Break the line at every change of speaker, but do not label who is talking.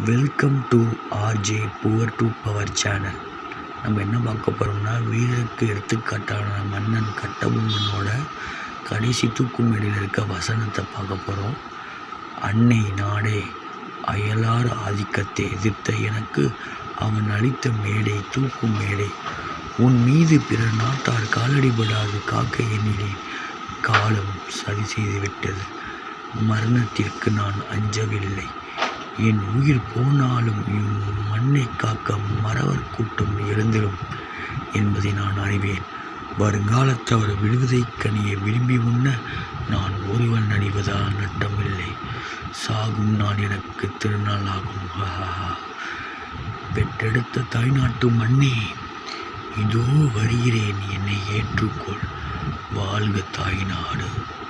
Welcome to RJ poor to power channel நம்ம என்ன பார்க்க போகிறோம்னா வீரருக்கு எடுத்துக்காட்டான மன்னன் கட்டபொம்மனோட கடைசி தூக்கும் இடையில் இருக்க வசனத்தை பார்க்க போகிறோம் அன்னை நாடே அயலார் ஆதிக்கத்தை எதிர்த்த எனக்கு அவன் அளித்த மேடை தூக்கும் மேடை. உன் மீது பிற நாட்டார் காலடிபடாது காக்க எண்ணினேன் காலம் சரி செய்துவிட்டது. மரணத்திற்கு நான் அஞ்சவில்லை. என் உயிர் போனாலும் என் மண்ணை காக்க மறவர் கூட்டம் எழுந்திடும் என்பதை நான் அறிவேன். வருங்காலத்தவர் விடுவதை கனியை விரும்பி உண்ண நான் ஒருவன் அணிவதால் நட்டமில்லை. சாகும் நான் எனக்கு திருநாளாகும் ஆகும். பெற்றெடுத்த தாய்நாட்டு மண்ணே இதோ வருகிறேன் என்னை ஏற்றுக்கொள். வாழ்க தாய்நாடு.